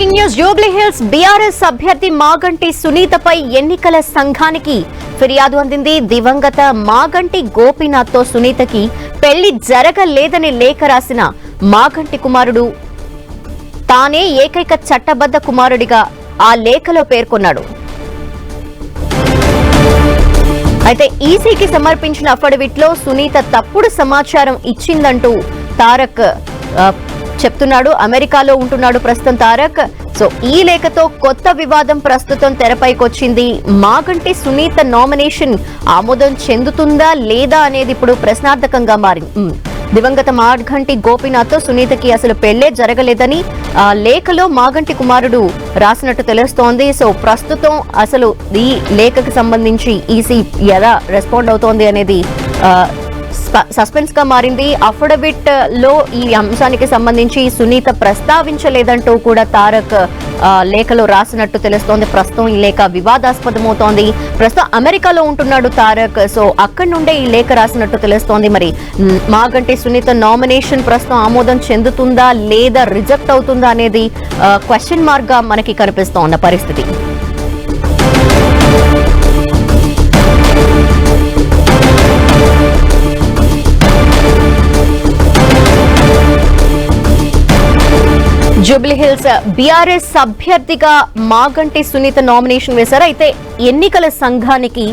Breaking news. Jubilee Hills BRS అభ్యర్థి మాగంటి సునీతపై ఎన్నికల సంఘానికి ఫిర్యాదు అందింది. దివంగత మాగంటి గోపీనాథ్తో సునీతకి పెళ్ళి జరగలేదని లేఖ రాసిన మాగంటి కుమారుడు తానే ఏకైక చట్టబద్ధ కుమారుడిగా ఆ లేఖలో పేర్కొన్నాడు. అయితే ఈసీకి సమర్పించిన అఫిడవిట్లో సునీత తప్పుడు సమాచారం ఇచ్చిందంటూ తారక్ చెప్తున్నాడు. అమెరికాలో ఉంటున్నాడు ప్రస్తుతం తారక్. సో ఈ లేఖతో కొత్త వివాదం ప్రస్తుతం తెరపైకి వచ్చింది మాగంటి సునీత నామినేషన్ ఆమోదం చెందుతుందా లేదా అనేది ఇప్పుడు ప్రశ్నార్థకంగా మారింది. దివంగత మాగంటి గోపీనాథ్తో సునీతకి అసలు పెళ్ళే జరగలేదని ఆ లేఖలో మాగంటి కుమారుడు రాసినట్టు తెలుస్తోంది. సో ప్రస్తుతం అసలు ఈ లేఖకు సంబంధించి ఈసీ ఎలా రెస్పాండ్ అవుతోంది అనేది సస్పెన్స్గా మారింది. అఫిడవిట్లో ఈ అంశానికి సంబంధించి సునీత ప్రస్తావించలేదంటూ కూడా తారక్ ఆ, లేఖలో రాసినట్టు తెలుస్తోంది. ప్రస్తుతం ఈ లేఖ వివాదాస్పదమవుతోంది. ప్రస్తుతం అమెరికాలో ఉంటున్నాడు తారక్. సో అక్కడి నుండే ఈ లేఖ రాసినట్టు తెలుస్తోంది. మరి మాగంటి సునీత నామినేషన్ ప్రస్తుతం ఆమోదం చెందుతుందా లేదా రిజెక్ట్ అవుతుందా అనేది క్వశ్చన్ మార్క్గా మనకి కనిపిస్తోన్న పరిస్థితి. జూబ్లీహిల్స్ బీఆర్ఎస్ అభ్యర్థిగా మాగంటి సునీత నామినేషన్ వేశారు. అయితే ఎన్నికల సంఘానికి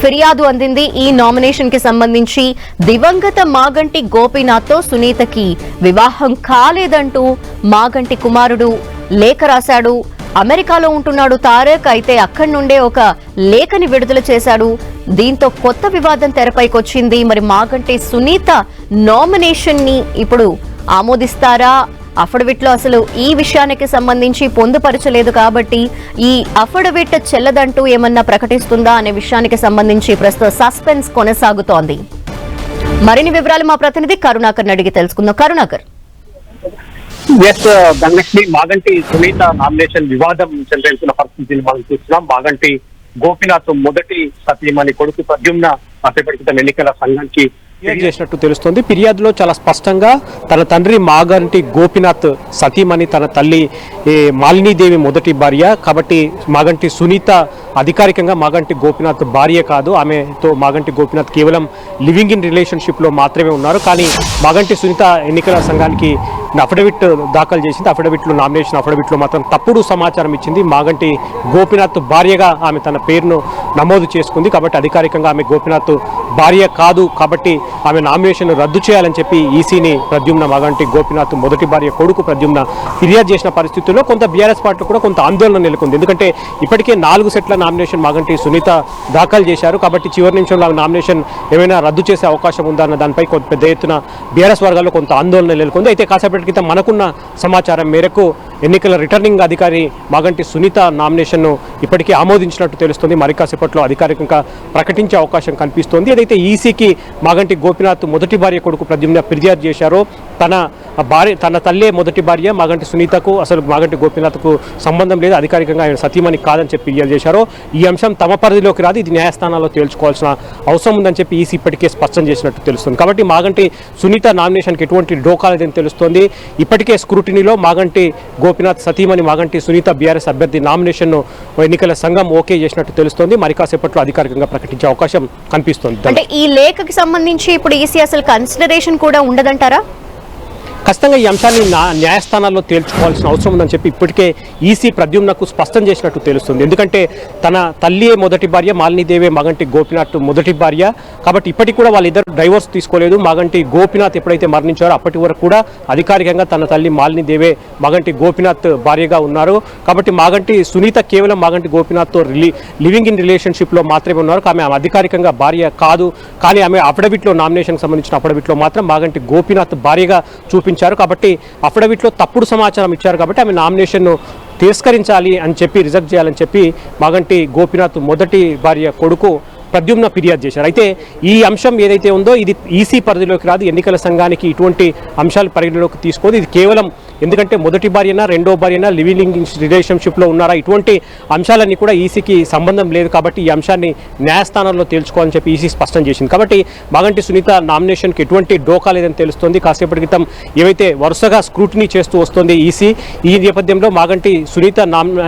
ఫిర్యాదు అందింది. ఈ నామినేషన్కి సంబంధించి దివంగత మాగంటి గోపీనాథ్తో సునీతకి వివాహం కాలేదంటూ మాగంటి కుమారుడు లేఖ రాశాడు. అమెరికాలో ఉంటున్నాడు తారక్. అయితే అక్కడి నుండే ఒక లేఖని విడుదల చేశాడు. దీంతో కొత్త వివాదం తెరపైకొచ్చింది. మరి మాగంటి సునీత నామినేషన్ని ఇప్పుడు ఆమోదిస్తారా? అఫిడవిట్లో అసలు ఈ విషయానికి సంబంధించి పొందుపరచలేదు కాబట్టి ఈ అఫిడవిట్ చెల్లదంటూ ఏమన్నా ప్రకటిస్తుందా అనే విషయానికి సంబంధించి ప్రస్తుత సస్పెన్స్ కొనసాగుతోంది. మరిన్ని వివరాలు మా ప్రతినిధి కరుణాకర్ అడిగి తెలుసుకుందాం. Karunakar. Yes uh, Dhanalakshmi Maganti Sunitha nomination వివాదం చెలరేస్తున్న పరిస్థితిని మనం చూస్తున్నాం. మాగంటి గోపినాథ్ మొదటి సతీమణి కొడుకు ప్రద్యుమ్న అసెపటికిత ఎన్నికల సంఘానికి ఫిర్యాదు చేసినట్టు తెలుస్తోంది. ఫిర్యాదులో చాలా స్పష్టంగా తన తండ్రి మాగంటి గోపినాథ్ సతీమణి తన తల్లి మాలినీదేవి మొదటి భార్య. కాబట్టి మాగంటి సునీత అధికారికంగా మాగంటి గోపినాథ్ భార్య కాదు. ఆమెతో మాగంటి గోపినాథ్ కేవలం లివింగ్ ఇన్ రిలేషన్షిప్లో మాత్రమే ఉన్నారు. కానీ మాగంటి సునీత ఎన్నికల సంఘానికి అఫిడవిట్ దాఖలు చేసింది. అఫిడవిట్లో నామినేషన్ అఫిడవిట్లో మాత్రం తప్పుడు సమాచారం ఇచ్చింది. మాగంటి గోపినాథ్ భార్యగా ఆమె తన పేరును నమోదు చేసుకుంది కాబట్టి అధికారికంగా ఆమె గోపినాథ్ భార్య కాదు కాబట్టి ఆమె నామినేషన్ రద్దు చేయాలని చెప్పి ఈసీని ప్రద్యుమ్న మగంటి గోపినాథ్ మొదటి భార్య కొడుకు ప్రద్యుమ్న ఫిర్యాదు చేసిన పరిస్థితుల్లో కొంత బీఆర్ఎస్ పార్టీలో కూడా కొంత ఆందోళన నెలకొంది. ఎందుకంటే ఇప్పటికే నాలుగు సెట్ల నామినేషన్ మగంటి సునీత దాఖలు చేశారు కాబట్టి చివరి నిమిషంలో ఆమె నామినేషన్ ఏమైనా రద్దు చేసే అవకాశం ఉందా అన్న దానిపై కొంత పెద్ద ఎత్తున బీఆర్ఎస్ వర్గాల్లో కొంత ఆందోళన నెలకొంది. అయితే కాసేపటి క్రితం మనకున్న సమాచారం మేరకు ఎన్నికల రిటర్నింగ్ అధికారి మాగంటి సునీత నామినేషన్ను ఇప్పటికే ఆమోదించినట్టు తెలుస్తుంది. మరికాసేపట్లో అధికారికంగా ప్రకటించే అవకాశం కనిపిస్తోంది. ఏదైతే ఈసీకి మాగంటి గోపినాథ్ మొదటి భార్య కొడుకు ప్రద్యుమ్న ఫిర్యాదు చేశారో తన భార్య తన తల్లే మొదటి భార్య మాగంటి సునీతకు అసలు మాగంటి గోపీనాథ్కు సంబంధం లేదు. అధికారికంగా ఆయన సతీమణి కాదని చెప్పి ఫిర్యాదు చేశారో. ఈ అంశం తమ పరిధిలోకి రాదు. ఇది న్యాయస్థానాల్లో తేల్చుకోవాల్సిన అవసరం ఉందని చెప్పి ఈసీ ఇప్పటికే స్పష్టం చేసినట్టు తెలుస్తుంది. కాబట్టి మాగంటి సునీత నామినేషన్కి ఎటువంటి డోకా లేదని తెలుస్తోంది. ఇప్పటికే స్క్రూటినీలో మాగంటి గోపినాథ్ సతీమణి మాగంటి సునీత బీఆర్ఎస్ అభ్యర్థి నామినేషన్ను ఎన్నికల సంఘం ఓకే చేసినట్టు తెలుస్తోంది. మరి కాసేపట్లో అధికారికంగా ప్రకటించే అవకాశం కనిపిస్తోంది. అంటే ఈ లేఖకి సంబంధించి ఇప్పుడు ఈసీ అసలు కన్సిడరేషన్ కూడా ఉండదంటారా? ఖచ్చితంగా ఈ అంశాన్ని నా- న్యాయస్థానాల్లో తేల్చుకోవాల్సిన అవసరం ఉందని చెప్పి ఇప్పటికే ఈసీ ప్రద్యుమ్నకు స్పష్టం చేసినట్టు తెలుస్తుంది. ఎందుకంటే తన తల్లియే మొదటి భార్య మాలినీదేవే మగంటి గోపినాథ్ మొదటి భార్య. కాబట్టి ఇప్పటికి కూడా వాళ్ళిద్దరు డైవర్స్ తీసుకోలేదు. మగంటి గోపినాథ్ ఎప్పుడైతే మరణించారో అప్పటి వరకు కూడా అధికారికంగా తన తల్లి మాలినీదేవే మగంటి గోపినాథ్ భార్యగా ఉన్నారు. కాబట్టి మాగంటి సునీత కేవలం మాగంటి గోపినాథ్తో రిలీ లివింగ్ ఇన్ రిలేషన్షిప్లో మాత్రమే ఉన్నారు. ఆమె ఆమె అధికారికంగా భార్య కాదు. కానీ ఆమె అఫిడవిట్లో నామినేషన్కి సంబంధించిన అఫిడవిట్లో మాత్రం మాగంటి గోపినాథ్ భార్యగా చూపించారు కాబట్టి అఫిడవిట్లో తప్పుడు సమాచారం ఇచ్చారు కాబట్టి ఆమె నామినేషన్ను తిరస్కరించాలి అని చెప్పి రిజెక్ట్ చేయాలని చెప్పి మాగంటి గోపినాథ్ మొదటి భార్య కొడుకు ప్రద్యుమ్న ఫిర్యాదు చేశారు. అయితే ఈ అంశం ఏదైతే ఉందో ఇది ఈసీ పరిధిలోకి రాదు. ఎన్నికల సంఘానికి ఇటువంటి అంశాలు పరిగణలోకి తీసుకోదు. ఇది కేవలం ఎందుకంటే మొదటి భార్యనా రెండో భార్యనా లివింగ్ రిలేషన్షిప్లో ఉన్నారా? ఇటువంటి అంశాలన్నీ కూడా ఈసీకి సంబంధం లేదు కాబట్టి ఈ అంశాన్ని న్యాయస్థానంలో తేల్చుకోవాలని చెప్పి ఈసీ స్పష్టం చేసింది. కాబట్టి మాగంటి సునీత నామినేషన్కి ఎటువంటి డోకా లేదని తెలుస్తోంది. కాసేపటి క్రితం ఏవైతే వరుసగా స్క్రూటినీ చేస్తూ వస్తోంది ఈసీ ఈ నేపథ్యంలో మాగంటి సునీత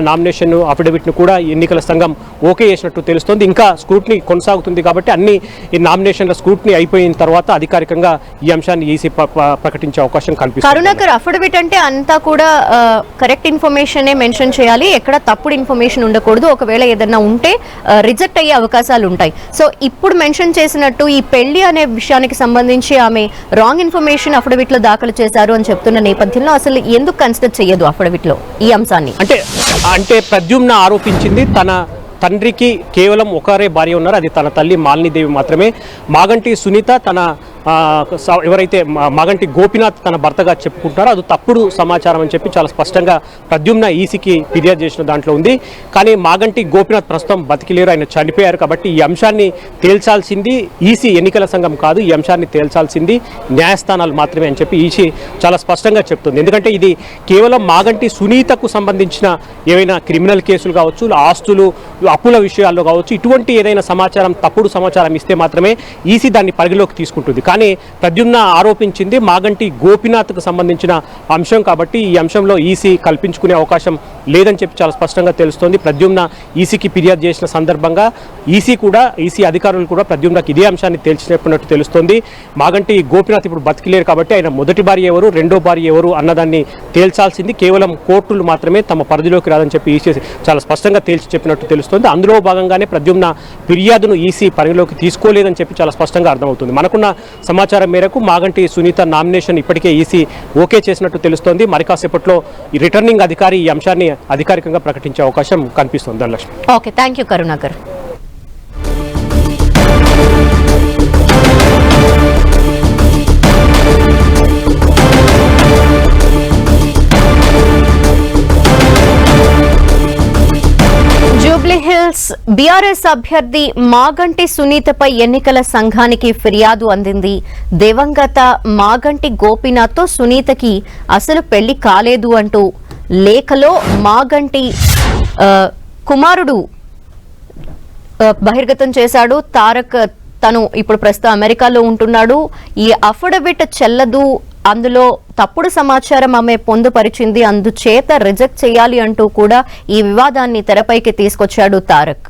నామినేషన్ అఫిడవిట్ను కూడా ఎన్నికల సంఘం ఓకే చేసినట్టు తెలుస్తోంది. ఇంకా స్క్రూటినీ కొనసాగుతుంది కాబట్టి అన్ని ఈ నామినేషన్ల స్క్రూటినీ అయిపోయిన తర్వాత అధికారికంగా ఈ అంశాన్ని ఈసీ ప్రకటించే అవకాశం కల్పిస్తుంది. కరుణాకర్ అఫిడవిట్ అంటే అంతా కూడా కరెక్ట్ ఇన్ఫర్మేషనే మెన్షన్ చేయాలి. ఎక్కడ తప్పుడు ఇన్ఫర్మేషన్ ఉండకూడదు. ఒకవేళ ఏదైనా ఉంటే రిజెక్ట్ అయ్యే అవకాశాలు ఉంటాయి. సో ఇప్పుడు మెన్షన్ చేసినట్టు ఈ పెళ్ళి అనే విషయానికి సంబంధించి ఆమె రాంగ్ ఇన్ఫర్మేషన్ అఫిడవిట్లో దాఖలు చేశారు అని చెప్తున్న నేపథ్యంలో అసలు ఎందుకు కన్సిడర్ చేయదు అఫిడవిట్లో ఈ అంశాన్ని? అంటే అంటే ప్రద్యుమ్న ఆరోపించింది తన తండ్రికి కేవలం ఒకరే భార్య ఉన్నారు. అది తన తల్లి మాలినీదేవి మాత్రమే. మాగంటి సునీత తన ఎవరైతే మా- మాగంటి గోపినాథ్ తన భర్తగా చెప్పుకుంటారో అది తప్పుడు సమాచారం అని చెప్పి చాలా స్పష్టంగా ప్రద్యుమ్న ఈసీకి ఫిర్యాదు చేసిన దాంట్లో ఉంది. కానీ మాగంటి గోపినాథ్ ప్రస్తుతం బతికిలేరు ఆయన చనిపోయారు కాబట్టి ఈ అంశాన్ని తేల్చాల్సింది ఈసీ ఎన్నికల సంఘం కాదు ఈ అంశాన్ని తేల్చాల్సింది న్యాయస్థానాలు మాత్రమే అని చెప్పి ఈసీ చాలా స్పష్టంగా చెప్తుంది. ఎందుకంటే ఇది కేవలం మాగంటి సునీతకు సంబంధించిన ఏవైనా క్రిమినల్ కేసులు కావచ్చు ఆస్తులు అప్పుల విషయాల్లో కావచ్చు ఇటువంటి ఏదైనా సమాచారం తప్పుడు సమాచారం ఇస్తే మాత్రమే ఈసీ దాన్ని పరిగణలోకి తీసుకుంటుంది. కానీ ప్రద్యుమ్న ఆరోపించింది. మాగంటి గోపినాథ్కు సంబంధించిన అంశం కాబట్టి ఈ అంశంలో ఈసీ కల్పించుకునే అవకాశం లేదని చెప్పి చాలా స్పష్టంగా తెలుస్తోంది. ప్రద్యుమ్న ఈసీకి ఫిర్యాదు చేసిన సందర్భంగా ఈసీ కూడా ఈసీ అధికారులు కూడా ప్రద్యుమ్నకు ఇదే అంశాన్ని తేల్చినట్టు తెలుస్తోంది. మాగంటి గోపినాథ్ ఇప్పుడు బతికిలేరు కాబట్టి ఆయన మొదటి భార్య ఎవరు రెండో భార్య ఎవరు అన్నదాన్ని తేల్చాల్సింది. కేవలం కోర్టులు మాత్రమే తమ పరిధిలోకి రాదని చెప్పి ఈసీ చాలా స్పష్టంగా తేల్చి చెప్పినట్టు తెలుస్తోంది. అందులో భాగంగానే ప్రద్యుమ్న ఫిర్యాదును ఈసీ పరిగణలోకి తీసుకోలేదని చెప్పి చాలా స్పష్టంగా అర్థమవుతుంది. మనకున్న సమాచారం మేరకు మాగంటి సునీత నామినేషన్ ఇప్పటికే ఈసీ ఓకే చేసినట్టు తెలుస్తోంది. మరి కాసేపట్లో ఈ రిటర్నింగ్ అధికారి ఈ అంశాన్ని అధికారికంగా ప్రకటించే అవకాశం కనిపిస్తుంది. Dhanalakshmi. Okay thank you Karunakar. Jubilee BRS అభ్యర్థి మాగంటి సునీతపై ఎన్నికల సంఘానికి ఫిర్యాదు అందింది. దివంగత మాగంటి గోపీనాథ్తో సునీతకి అసలు పెళ్ళి కాలేదు అంటూ లేఖలో మాగంటి కుమారుడు బహిర్గతం చేశాడు. తారక్ తను ఇప్పుడు ప్రస్తుతం అమెరికాలో ఉంటున్నాడు. ఈ అఫిడవిట్ చెల్లదు అందులో తప్పుడు సమాచారం ఆమె పొందుపరిచింది అందుచేత రిజెక్ట్ చేయాలి అంటూ కూడా ఈ వివాదాన్ని తెరపైకి తీసుకొచ్చాడు తారక్.